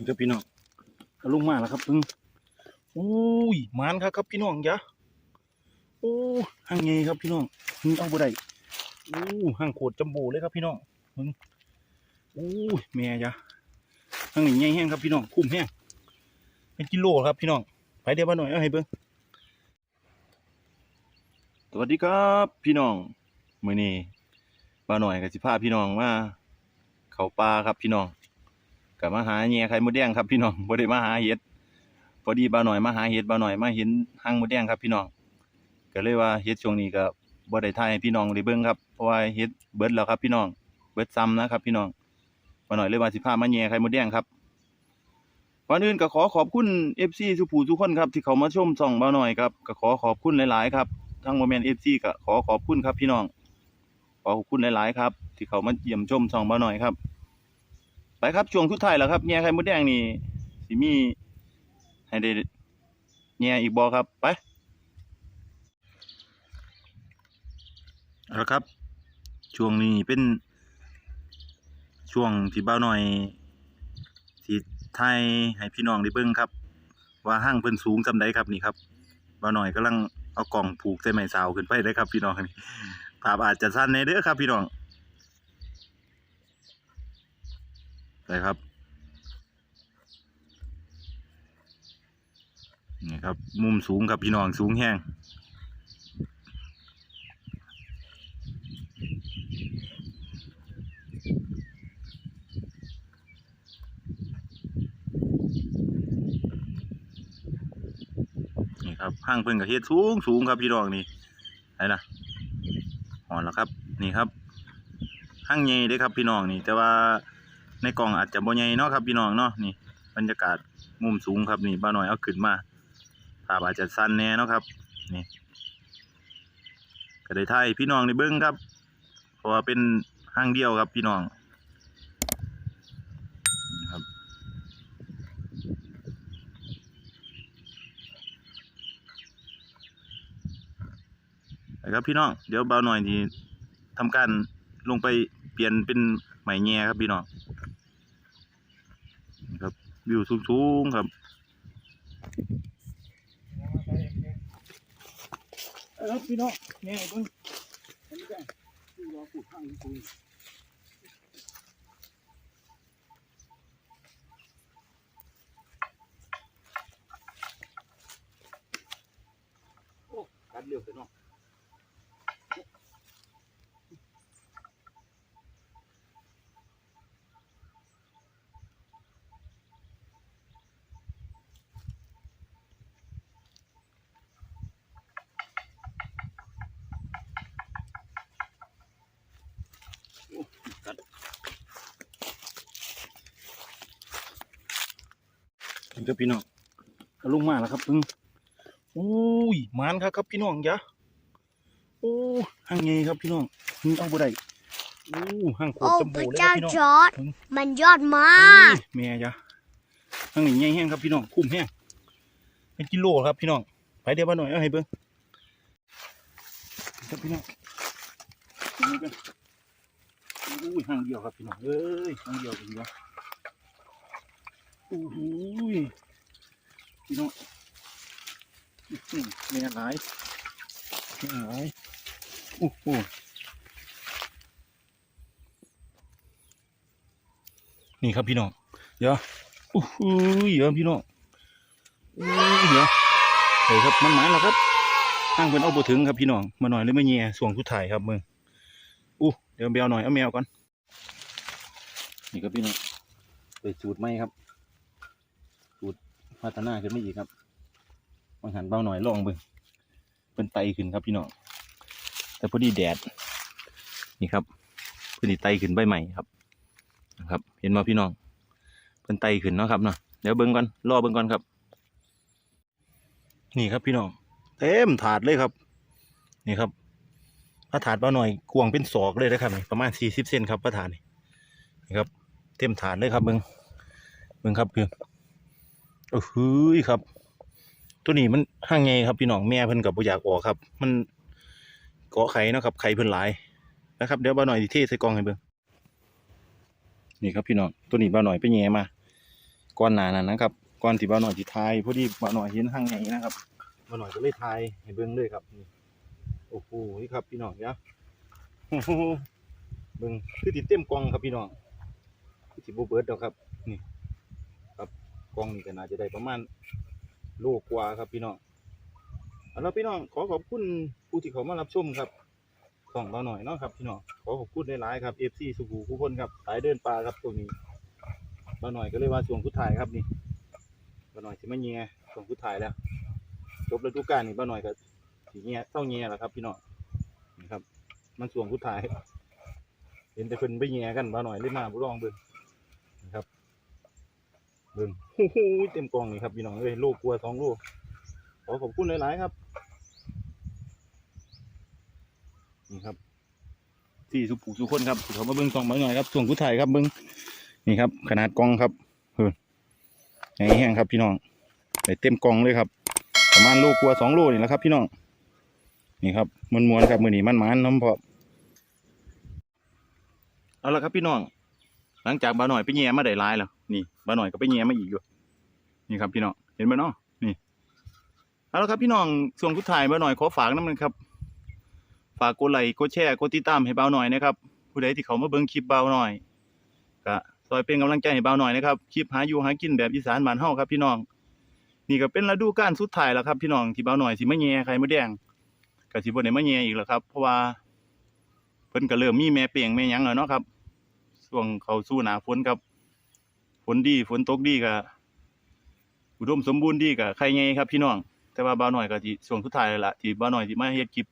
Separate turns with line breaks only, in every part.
ถึงกับพี่น้องเอาลงมาแล้วครับพึ่งโอ้ยมานครับครับพี่น้องยะโอ้ห่างไงครับพี่น้องพึ่งเอาบ่ได้โอ้ห่างโคตรจำโบเลยครับพี่น้องพึ่งโอ้แม่ยะห่างนี่ใหญ่แห้งครับพี่น้องคุ้มแห้งเป็นกิโลครับพี่น้องไปเดี๋ยวมาหน่อยเอาให้เบิ่งสวัสดีครับพี่น้องมื้อนี้มาหน่อยกับสิพาพี่น้องมาเขาป่าครับพี่น้อง กับมาหาแง่ไข่มดแดงครับพี่น้องบ่ได้มาหาเห็ดพอดีบ่าหน่อยมาหาเห็ดบ่าหน่อยมาเห็นหางมดแดงครับพี่น้องก็เลยว่าเห็ดช่วงนี้ก็บ่ได้ถ่ายพี่น้องได้เบิ่งครับเพราะว่าเห็ดเบิดแล้วครับพี่น้อง เบิดซ้ำนะครับพี่น้องบ่าหน่อยเลยว่าสิพามาแง่ไข่มดแดงครับก่อนอื่นก็ขอขอบคุณ FC สุภูทุกคนครับที่เขามาชมช่องบ่าหน่อยครับก็ขอขอบคุณหลาย ๆ ครับทั้งบ่แม่น FC ก็ขอขอบคุณครับพี่น้องขอขอบคุณหลาย ๆ ครับ ที่เขามาเยี่ยมชมช่องบ่าหน่อยครับ ไปครับช่วงทุดท้ายแล้วครับแง่ยไข่มดแดงนี่สิมีให้ได้แง่ยอีกบอครับไปเอาละครับ ช่วงนี้เป็น ช่วงที่เบ้าหน่อยที่ไทยให้พี่น้องได้เบิ่งครับ ว่าห้างเพิ่นสูงจำได้ครับนี่ครับเบ้าหน่อยกำลังเอากล่องผูกใส่ไม้สาวขึ้นไปได้ครับ พี่น้องนี่ภาพอาจจะสั้นในเด้อครับ พี่น้อง ไปครับ นี่ครับ มุมสูงครับพี่น้องสูงแห้งนี่ครับห้างเพิ่นกับเฮ็ดสูงสูงครับพี่น้องนี่ไหนล่ะหอนแล้วครับ นี่ครับห้างใหญ่เด้ครับพี่น้องนี่ แต่ว่า ในกล่องอาจจะบ่ใหญ่เนาะครับพี่น้องเนาะนี่บรรยากาศมุมสูงครับนี่บ้าน้อยเอาขึ้นมาภาพอาจจะสั้นแน่เนาะครับนี่ก็ได้ถ่ายพี่น้องในเบิ้งครับ เพราะว่าเป็นห้างเดียวครับพี่น้องนะครับครับพี่น้องเดี๋ยวเบาหน่อยที่ทำการลงไปเปลี่ยนเป็นไหมแง่ครับพี่น้อง วิวสูงๆครับครับพี่น้องแง่เพิ่งรอปูดข้างคุยโอ้กัดเร็วไปเนาะ ถึงกับพี่น้องเอาลงมาแล้วครับพึ่งโอ้ยหมานครับครับพี่น้องยะโอ้ห่างไงครับพี่น้องพึ่งเอาบ่ได้โอ้ห่างโคต
โอ้
รจำ
พ
โบ
ระ
เลยค
เจ้า
รับพี่น้อง
จอร์ดมันยอดมาก
โอ้ยแม่ยะห่างนี่ใหญ่แห้งครับพี่น้องคุ้มแห้งเป็นกิโลครับพี่น้องไปเดี๋ยวมาหน่อยเอาให้เบิ่งครับพี่น้องนี่กันโอ้ยห่างเดียวครับพี่น้องเอ้ยห่างเดียวจริงวะ โอ้โหยพี่น้องอื้อหือแม่หลายแม่หลายโอ้โหนี่ครับพี่น้องเดี๋ยวโอ้โหเดี๋ยวพี่น้องโอ้ยเดี๋ยวเฮ้ยครับมันหมายแล้วครับตั้งเป็นเอาบถึงครับพี่น้องมาหน่อยเลยมาแย่ส่วงสุดท้ายครับมึงอู้เดี๋ยวเบลหน่อยเอาแมวก่อนนี่ครับพี่น้องไปสูตรไหมครับสูตร พัฒนาขึ้นไมาอีกครับบางหันเบาหน่อยลองเบิ่งเป็นไตขึ้นครับพี่น้องแต่พอดีแดดนี่ครับพอดีไตขึ้นใบใหม่ครับนะครับ เห็นมาพี่น้องเป็นไตขึ้นเนาะครับเนาะเดี๋ยวเบิ่งก่อนรอเบิ่งก่อนครับ นี่ครับพี่น้องเต็มถาดเลยครับ นี่ครับพระถาดเบาหน่อยกวางเป็นศอกเลยนะครับประมาณสี่สิบเซนครับพระถาดนี่นี่ครับ เต็มถาดเลยครับเบิ่งเบิ่งครับคือ โอ้โหครับ ตัวนี้มันห่างไงครับพี่น้องแม่เพิ่นกับบ่อยากออกครับ มันเกาะไข่นะครับไข่เพิ่นหลายนะครับเดี๋ยวบ่าหน่อยสิเทใส่กล่องให้เบิ่งนี่ครับพี่น้องตัวนี้บ่าหน่อยไปแย่มาก่อนหนานั้นนะครับก่อนที่บ่าหน่อยสิทายพอดีบ่าหน่อยเห็นห้างใหญ่นะครับบ่าหน่อยก็เลยทายให้เบิ่งเลยครับโอ้โหนี่ครับพี่น้องเดี๋ยเบิ่งคือติดเต็มกล่องครับพี่น้องคือสิบ่เบิดดรับนี่ครับ กล่องนี่ก็น่าจะได้ประมาณโลกว่าครับพี่น้องเอาละพี่น้องขอขอบคุณผู้ที่เขามารับชมครับส่องเราหน่อยเนาะครับพี่น้องขอขอบคุณหลายๆครับ FC สุภูทุกคนครับสายเดินปลาครับตรงนี้เราหน่อยก็เลยว่าช่วงสุดท้ายครับนี่เราหน่อยสิมาเงียช่วงสุดท้ายแล้ว จบฤดูกาลนี่เราหน่อยก็สีเงียเศร้าเงียแหละครับ พี่น้องนี่ครับ มันช่วงสุดท้าย เห็นแต่เพิ่นไปเงียกันเราหน่อยเลยมาบุรองเบิ่ง เบิ่งโอ้โหเต็มกล่องนี่ครับพี่น้องเอ้ยโลกกลัวสองโลขอขอบคุณหลาย ๆ ครับ นี่ครับที่สุผูสุคนครับเขามาเบิ้งกล่องมาหน่อยครับส่วงผู้ถ่ายครับเบิ้งนี่ครับ ขนาดกล่องครับเฮ้ยแห้งครับพี่น้องใส่เต็มกล่องเลยครับ ประมาณโลกลัวสองโลนี่แหละครับ พี่น้องนี่ครับมวนมวนๆครับมือหนีมันมันน้ำพอเอาละครับพี่น้อง หลังจากบาหน่อยไปแย่มาได้ลายแล้วนี่บาหน่อยก็ไปแย่มาอีกอยู่นี่ครับพี่น้องเห็นไหมเนาะนี่เอาละครับพี่น้องส่วนผู้ถ่ายบาหน่อยขอฝากน้ำมันครับ ฝากกดไลค์กดแชร์กดติดตามให้เบาหน่อยนะครับผู้ใดที่เขามาเบิ่งคลิปเบาหน่อยก็ซอยเป็นกำลังใจให้เบาหน่อยนะครับคลิปหาอยู่หากินแบบอีสานบ้านเฮาครับพี่น้อง นี่ก็เป็นฤดูกาลสุดท้ายแล้วครับ พี่น้องที่เบาหน่อยสิมาแย่ไข่มดแดงก็สิบ่ได้มาแย่อีกแล้วครับ เพราะว่าเพิ่นก็เริ่มมีแม่เปียงแม่ยังแล้วเนาะครับ ช่วงเขาสู่หนาฝนครับฝนดีฝนตกดีก็อุดมสมบูรณ์ดีก็ใครไงครับพี่น้อง แต่ว่าบ่าวน้อยก็สิช่วงสุดท้ายแล้วล่ะที่บ่าวน้อยสิมาเฮ็ดคลิป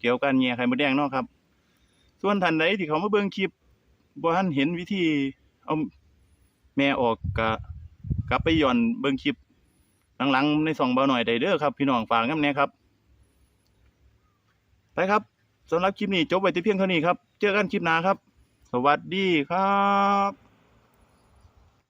เกี่ยวกับการแย่ไข่มดแดงเนาะครับ ส่วนท่านใดที่เขามาเบิ่งคลิปบ่ทันเห็นวิธีเอาแม่ออกก็กลับไปย้อนเบิ่งคลิปหลังๆในช่องบ่าวน้อยได้เด้อครับ พี่น้องฝากนำแน่ครับ ไปครับสำหรับคลิปนี้จบไว้แต่เพียงเท่านี้ครับ เจอกันคลิปหน้าครับ วัสดีครับ